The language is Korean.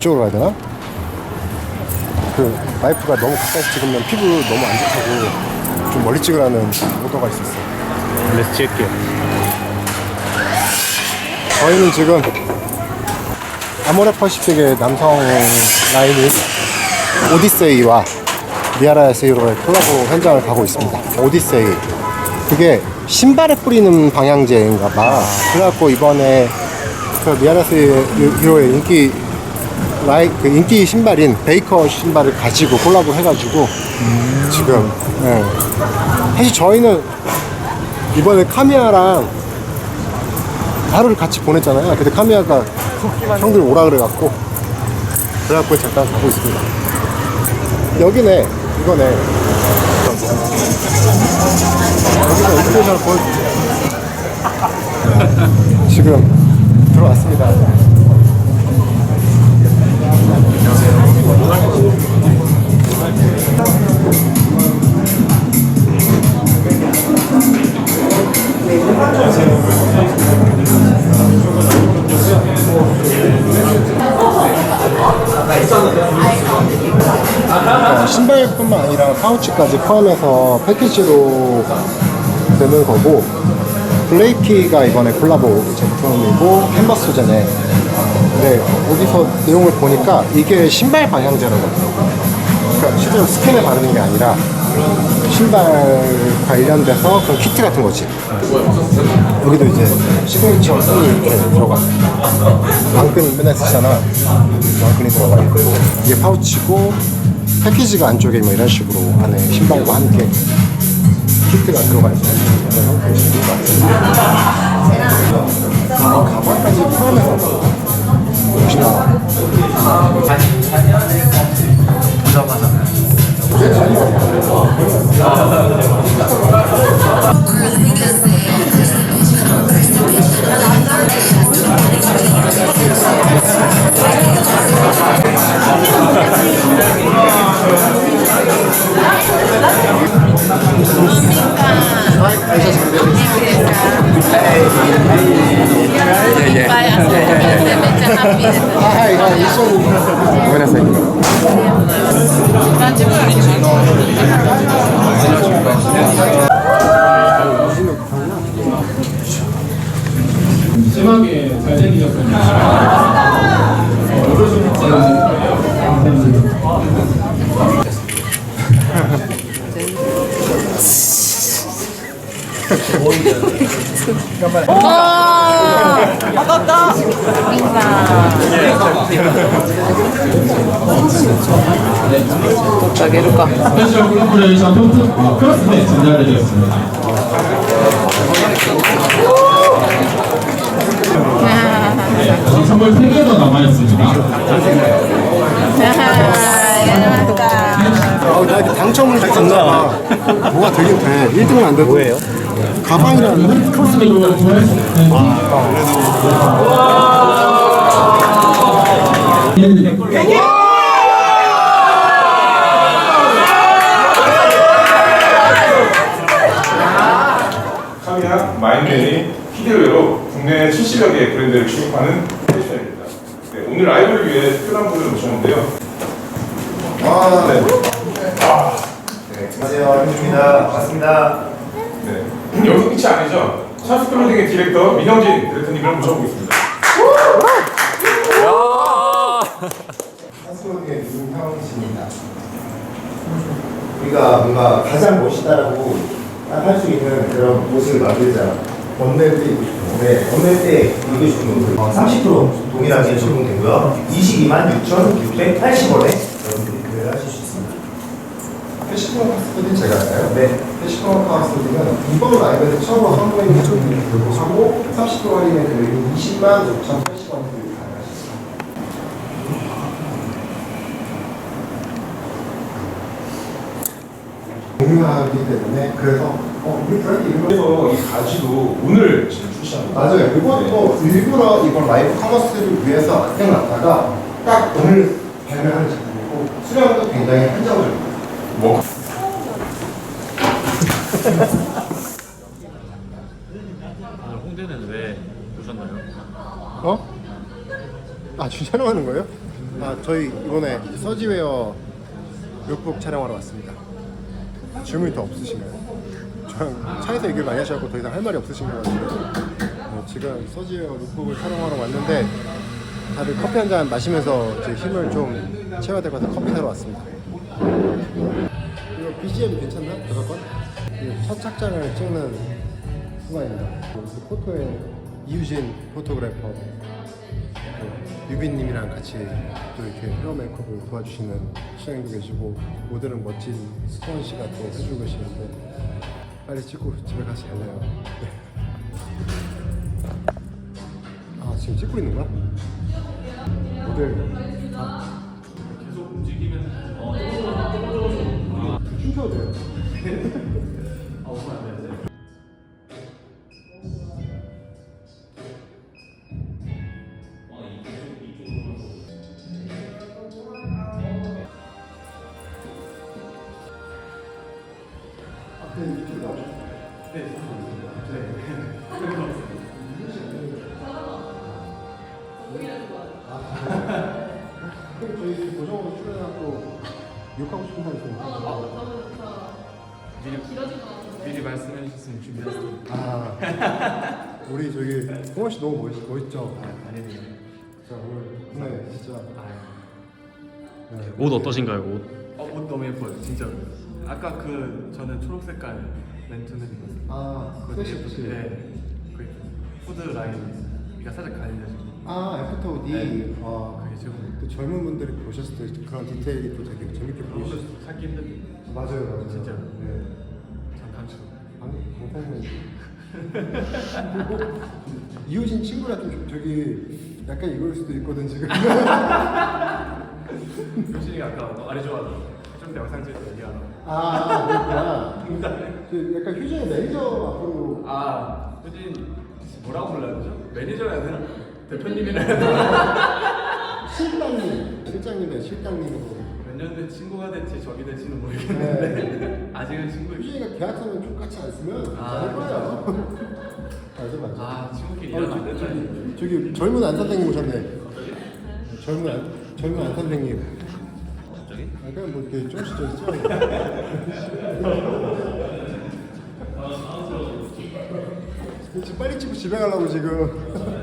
이쪽으로 가야 되나? 그 와이프가 너무 가까이서 찍으면 피부 너무 안 좋다고 좀 멀리 찍으라는 오더가 있었어. 그래서 찍을게요. 저희는 지금 아모레 퍼시픽의 남성 라인인 오디세이와 미아라 세이로의 콜라보 현장을 가고 있습니다. 오디세이. 그게 신발에 뿌리는 방향제인가 봐. 그래갖고 이번에 그 미아라 세이로의 인기 라이 그 인기 신발인 베이커 신발을 가지고 콜라보 해가지고 지금 예. 사실 저희는 이번에 카미아랑 하루를 같이 보냈잖아요. 근데 카미아가 형들 오라 그래갖고 그래갖고 잠깐 가고 있습니다. 여기네, 이거네. 여기서 인스테이션을 보여주세요. 지금 들어왔습니다. 어, 신발뿐만 아니라 파우치까지 포함해서 패키지로 되는 거고 블레이키가 이번에 콜라보 제품이고 캔버스 소재네 근데 어디서 내용을 보니까 이게 신발 방향제라고 하더라고요. 그러니까 실제로 스킨에 바르는 게 아니라 신발 관련돼서 그런 키트 같은 거지. 여기도 이제 시그니처 끈이 이렇게 들어가 왕끈 맨날 쓰잖아. 왕끈이 들어가 있고. 이게 파우치고 패키지가 안쪽에 뭐 이런 식으로 안에 신발과 함께 키트가 들어가 있어요. 그런 형태의 신발 가방까지 포함해서 Vai assolutamente rapide. 아 이거 이쪽 부에노스아이레스. 심하게 잘생기셨 습니다. 스페셜 콜라보레이션 토트 크로스백 전달해드렸습니다. 아직 선물 3개 더 남아있습니다. 아, 나 이렇게 당첨을 했었나 뭐가 되긴 돼 1등은 안 되고 뭐예요? 가방이라는. 카미나, 마인맨이 히드웨어로 국내 70여 개 브랜드를 취급하는 패션입니다. 네, 오늘 라이브를 위해 특별한 분을 모셨는데요. 아, 네. 안녕하세요. 김주입니다. 반갑습니다. 네, 여기서 끝이 아니죠. 샤프 클로딩의 디렉터 민영진 디렉터님을 모셔보겠습니다. 한국의 윤형신입니다 우리가 뭔가 가장 멋있다라고 할수 있는 그런 옷을 만들자. 원낼 때 입고 싶은 네, 원낼 때 입고 싶은 옷을 어, 30% 동일하게 적용되고요. 22만 6,680원에 여러분들이 구매를 하실 수 있습니다. 패시폰 카스들이 제가 할까요? 네. 패시폰 카스들은 이번 라이브에서 처음으로 제품을 들고 사고 30% 할인의 금액이 20만 5,080원을 가능하십니다 공유하기 때문에 그래서 어, 우리 브랜드 그래서 이 가지도 오늘 지금 출시합니다. 맞아요. 이것도 일부러 이번 라이브 커머스를 위해서 생각났다가 딱 오늘 발매하는 제품이고 수량도 굉장히 한정적 뭐 홍대는 왜 오셨나요? 어? 아, 지금 촬영하는 거예요? 아 저희 이번에 서지웨어 룩북 촬영하러 왔습니다. 질문이 더 없으신가요? 저랑 차에서 얘기를 많이 하셔서 더 이상 할 말이 없으신 것 같은데 어, 지금 서지웨어 룩북을 촬영하러 왔는데 다들 커피 한 잔 마시면서 이제 힘을 좀 채워야 될 것 같아서 커피 사러 왔습니다. BGM 괜찮나? 들어갈 이첫 착장을 찍는 순간입니다. 그 포토에 이유진 포토그래퍼 그 유빈님이랑 같이 또 이렇게 헤어 메이크업을 도와주시는 시장님도 계시고 모델은 멋진 수원 씨가 또 해주고 계시는데 빨리 찍고 집에 가서 잘래요. 네. 아 지금 찍고 있는 거야? 모델 계속 움직이면 돼요. 아, 오면 안 되는데. 앞에 유튜브 나오죠? 그럼 저희 고정으로 출연하고 욕하고 싶은 사람 있어요? 미리 말씀해 주셨으면 준비했습니다. 아, 우리 저기 동원 씨 너무 멋있, 멋있죠? 아니네요. 자, 오늘 네, 진짜 네. 옷 어떠신가요? 옷? 어, 옷 너무 예뻐요, 진짜로. 아까 그 저는 초록 색깔 렌트는 입었어요. 아, 그거 되게? 예쁘- 네. 그 후드 라인이가 살짝 갈려지고. 아, 애프터 우디. 네. 아, 제일 또 젊은 분들이 보셨을 때 그런 디테일이 또 되게 재밌게 보이실 수 찾기 힘든 맞아요, 맞아요. 진짜. 네. 참 강추. 방, 방탄맨. 이효진 친구라 좀 저기 약간 이걸 수도 있거든 지금. 효진이가 아까 너 아래 좋아하는 좀 영상 찍을 때 얘기하는 아, 그렇구나. 저 약간 효진의 매니저 앞으로. 아, 효진 뭐라고 불러야 되죠? 매니저 해야 되나? 대표님이라 해야 되나? 실장님, 실장님의 실장님으로. 몇년 된 친구가 될지 적이 될지는 모르겠는데 아직은 친구예요. 효진이가 계약서는 똑같이 안 쓰면 아, 잘할 거예요. 맞아, 맞아. 아 친구끼리 어, 일하면 안 저, 된다. 저기, 저기 젊은 안 선생님 오셨네. 젊은 안 젊은 안 선생님. 갑자기? 아 그냥 뭐 이렇게 조금씩 조금씩 찍어. 지금 빨리 집에 가려고 지금.